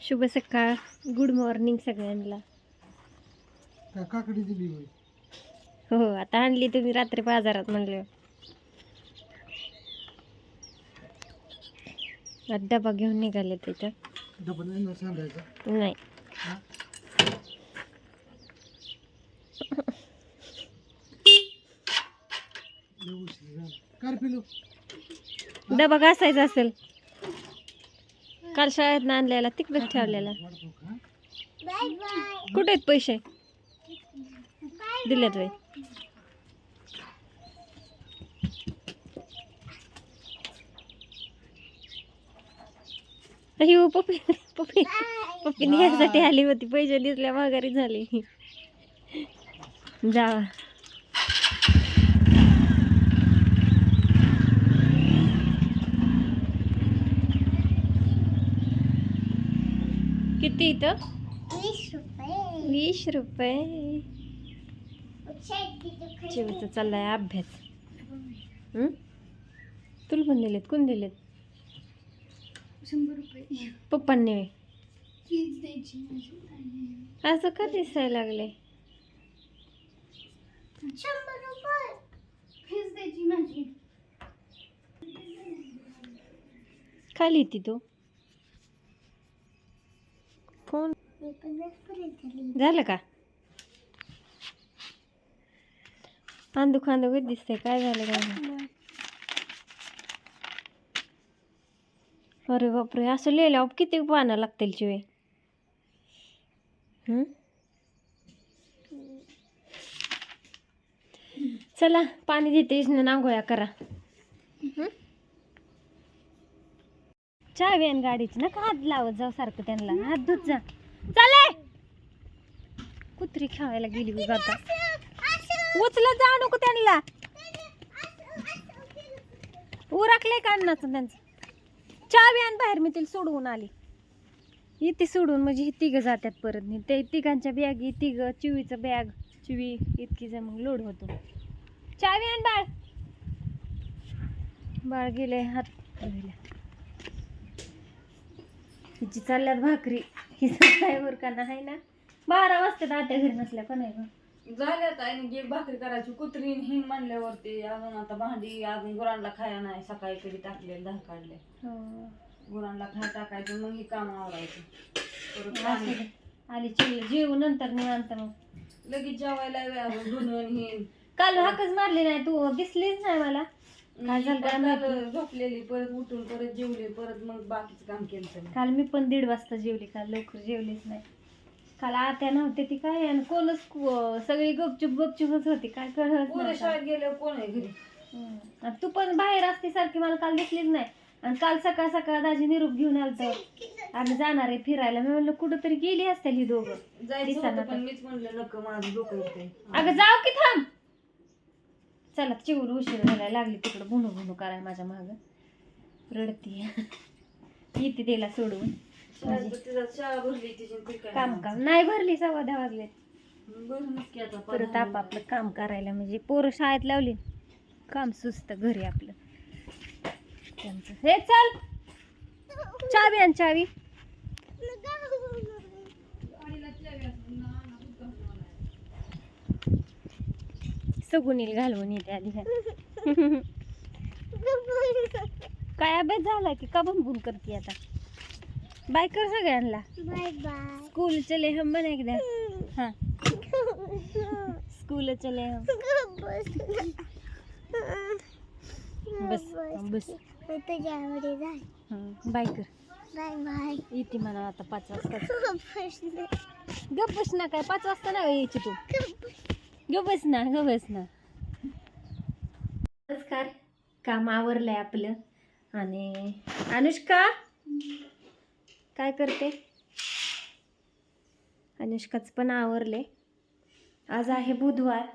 शुभ सकाळ. Good morning सगळ्यांना. का काकडी दिली होय. हो आता आणली तुम्ही रात्री बाजारात म्हणले. डबा घेऊन निघाले तिथं. डबा नाही ना सांगायचा? नाही. हा? लय उशीर झाला. काय रे पिलू डबा घासायचा असेल. काल शाळेत आणलेला तिकडच ठेवलेला? कुठे आहेत पैसे? दिलेत बाई. अयो पप्पी पप्पी पप्पी न्यायसाठी आली होती पैसे दिसल्या माघारी झाली. जा किती इथं? वीस रुपये. चिवचा चाललाय अभ्यास. हं? तुला पण दिलेत? कोण दिलेत? शंभर रुपये. पप्पांनी. असं का दिसायला लागले? खाली ती तू. झालं का खांदू खांदू कधी दिसतंय काय झालं काय. अरे बापरे असं लिहिल्यावर किती पानं लागतील चिवे? चला पाणी देते इथनं आंघोळ्या करा हं? चावी आणि गाडीची नका हात लावत जाऊ सारखं त्यांना हात धुत जा चाले! कुत्री खेळायला गेली बघ आता उचलत जा नको त्यांना. उरकले काढण्याचं त्यांचं. चावी आण बाहेर मी तिला सोडवून आली. इथे सोडून म्हणजे हे तिघं जातात परत. नाही ते तिघांच्या बॅगी तिघं चिवीचं बॅग चिवी इतकी जर मग लोड होतो. चावी आण बाळ. बाळ गेले हात हिची चालल्यात भाकरी. ही काय उरकाना आहे ना? बारा वाजता तात्या घरी नसल्या पण आहे झाल्यात आणि गे भाकरी करायची कुत्री हिंग म्हणल्यावरती अजून आता भांडी अजून गुरांना खाया नाही सकाळी कधी टाकले दहा काढले. हो. गुरांना खा टाकायचं मग ही काम आवरायचं. परत असू पाणी. दे. आली चिवी जेव नंतर निवांत मग. लगेच जेवायला वेळ अजून धुणं हे काल हाकच मारली नाही तू दिसलीच नाही मला. काय झालं काय माहिती? परत झोपलेली परत उठून परत जेवले परत मग बाकीचं काम केलं. काल मी पण दीड वाजता जेवली काल लवकर जेवलीच नाही. काल आत्या नव्हते ती काय आणि कोणच सगळी गपचूप गपचूपच होती काय कळत पोरं नाही शाळेत गेल्यावर कोण आहे घरी? हम्म. आणि तू पण बाहेर असते सारखी मला काल दिसलीच नाही. आणि काल सकाळ सकाळ दाजी निरूप घेऊन आलत. आम्ही जाणार आहे फिरायला. मी म्हणलं कुठं तरी गेली असतील ही दोघं. जायचं दिसाना होतं पण मीच म्हणलं नको माझं डोकं अगं जाऊ की थांब. चला चिवड उशीर झाला लागली तिकडं भुणू भुणू कराय माझ्या माग. रडती. येते तिला सोडून. काम काम. नाही भरली सव्वा दहा वाजले परत आपापलं काम करायला म्हणजे पोरं शाळेत लावली. काम सुस्त घरी आपलं. त्यांचं. हे चल. चावी आण चावी. सगुनील घालवून येते आधी. काय अभ्यास झाला की का बंबून करते आता? बाय कर सगळ्यांना. Bye bye. स्कूल चले हम बन एकदा. हाँ. स्कूल चले हम बस बस. हं, बाय कर. बाय बाय येते म्हणा आता पाच वाजता. गप बस ना काय पाच वाजता ना यायची तू. गप बस ना गप बस ना. नमस्कार. काम आवरलंय आपलं. आणि अनुष्का? काय करते? अनुष्काच पण आवरले आज आहे बुधवार.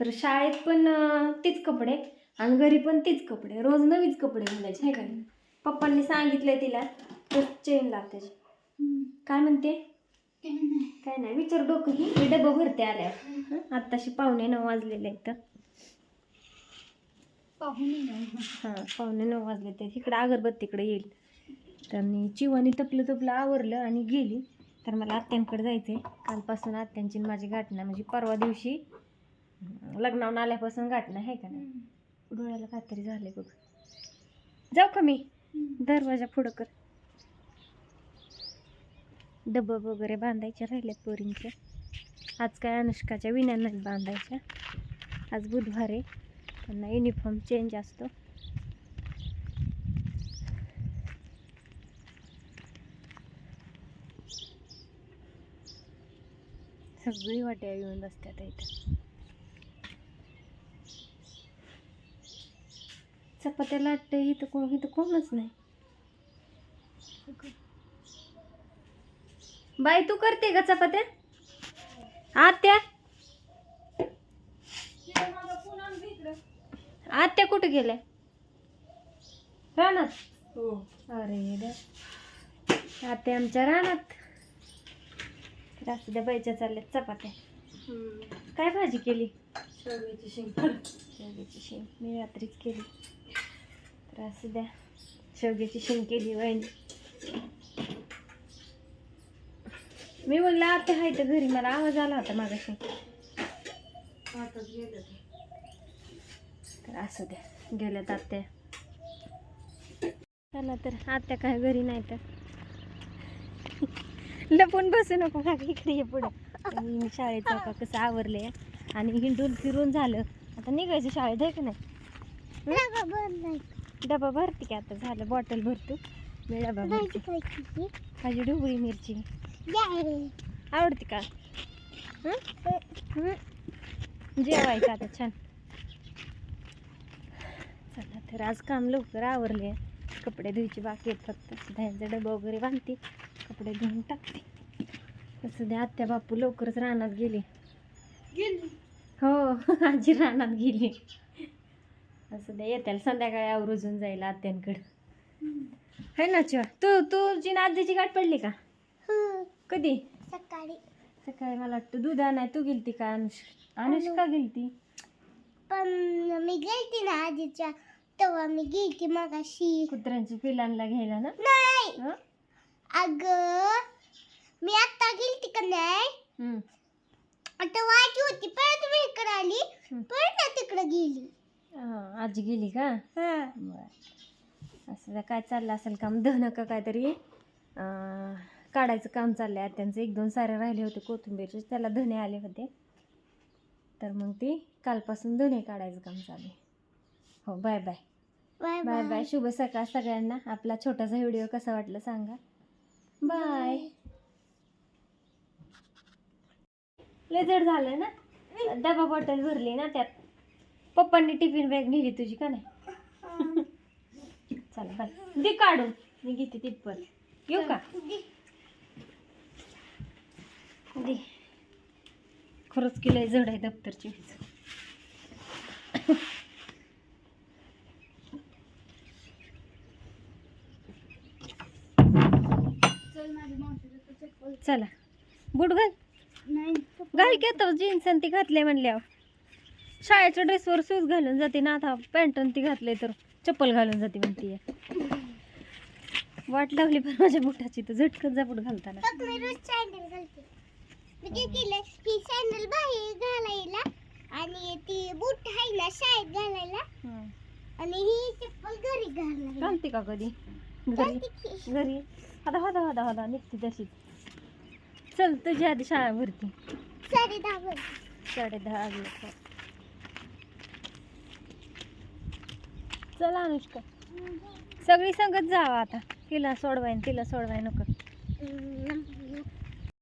तर शाळेत पण तीच कपडे. आणि घरी पण तीच कपडे. रोज नवीच कपडे घालायचे. आहे का? पप्पांनी सांगितलंय तिला. तर चेन त्याची. काय म्हणते? काय नाही विचार डोकं मी डबं भरते आल्यावर. आत्ताशी पावणे नऊ वाजलेले आहेत. पाहुणे हां पावणे नऊ वाजले ते इकडं अगरबत्तीकडे येईल. त्यांनी चिवानी तपलं तपलं आवरलं आणि गेली. तर मला आत्यांकडे जायचं आहे कालपासून आत्यांची माझी गाठ नाही म्हणजे परवा दिवशी लग्नावून आल्यापासून गाठ नाही आहे का नाही? डोळ्याला काहीतरी झाले बघ. जाऊ का मी? दरवाजा पुढं कर. डबं वगैरे बांधायच्या राहिल्यात पोरींच्या आज काय अनुष्काच्या विण्या नाहीत बांधायच्या. आज बुधवार आहे. त्यांना युनिफॉर्म चेंज असतो. सगळी वाट्या येऊन बसतात इथं चपात्या लाटते इथं कोण इथं कोणच नाही. बाई तू करते का चपात्या? आत्या? आत्या कुठे गेल्या? रानात? हो. अरे. आत्या आमच्या रानात. द्या बाईच्या चालल्यात चपात्या. काय भाजी केली? शेवग्याची शेंग. मी रात्रीच केली. तर असू द्या. शेवग्याची शेंग केली वहिनी. मी म्हणलं आता हाय तर घरी मला आवाज आला होता मागाशी. ते. तर असू द्या गेल्यात आत्या. चला तर आत्या काय घरी नाही तर. लपून बसू नको का इकडे ये पुढे. मी शाळेत का कसं आवरले. आणि हिंडून फिरून झालं. आता निघायचं शाळेत आहे का नाही? डबा भरते की आता झालं बॉटल भरतो. मी डबा भरते. भाजी ढोबळी मिरची. आवडते का? जेवायचं आता छान. चला तर आज काम लवकर आवरले कपडे धुयचे बाकी आहेत फक्त. दह्याचा डबा वगैरे बांधते. कपडे धुवून टाकते. तसं द्या आत्या बापू लवकरच रानात गेले. हो आजी रानात गेली. असं द्या येत्याला संध्याकाळी आवरून जाईल आत्यांकडं. है ना चिवा तू तुझी आजीची गाठ पडली का? कधी? सकाळी. सकाळी मला वाटतं दूध आणाय तू गेलती का अनुष अनुष्का गेलती? पण मी गेलती ना आधीच्या तेव्हा मी गेलती मगाशी. कुत्र्यांची पिलांना घ्यायला ना? नाही. हं? अग मी आता गेलती का नाही? हम्म. आता वाटी होती परत मी इकडे आली. परत ना तिकडे गेली. हा, आजी गेली का? हा. बर. असं काय चाललं असेल काम धन का काहीतरी अं, काढायचं काम चाललंय. आता त्यांचं एक दोन सारे राहिले होते कोथिंबीरचे त्याला धने आले होते. तर मग ती कालपासून धने काढायचं काम चालू आहे. हो bye bye bye bye bye शुभ सकाळ सगळ्यांना. आपला छोटासा व्हिडिओ कसा वाटला सांगा. बाय लय जड झालं ना? डबा बॉटल भरली ना त्यात. पप्पांनी टिफिन बॅग नेली तुझी का नाही? चला बाय दे काढून. मी घेते तिथपर्यंत येऊ का? दे. खरंच की लय जड आहे दप्तरची. चप्पल चला. बुट घाल. नाही घाल की आता जीन्स आणि ती घातले म्हणल्यावर. शाळेच्या ड्रेसवर शूज घालून जाते ना आता पॅन्ट आणि ती घातले तर चप्पल घालून जाते म्हणते. वाट लागली पण माझ्या बुटाची तर झटकत जा बुट घालताना. मी काय केलं ही सँडल बाहेर घालायला आणि ती बूट आहे ना शाळेत घालायला. हं. आणि ही चप्पल घरी घालायला घालते का कधी घरी? घालते की. घरी? आता होता होता होता निघते तशीच चल तुझी आधी शाळा भरती. साडे दहा वर साडे दहा वाजले का. चला अनुष्का. सगळी संगत जावा आता. तिला सोडवाय तिला सोडवाय नको. हम्म,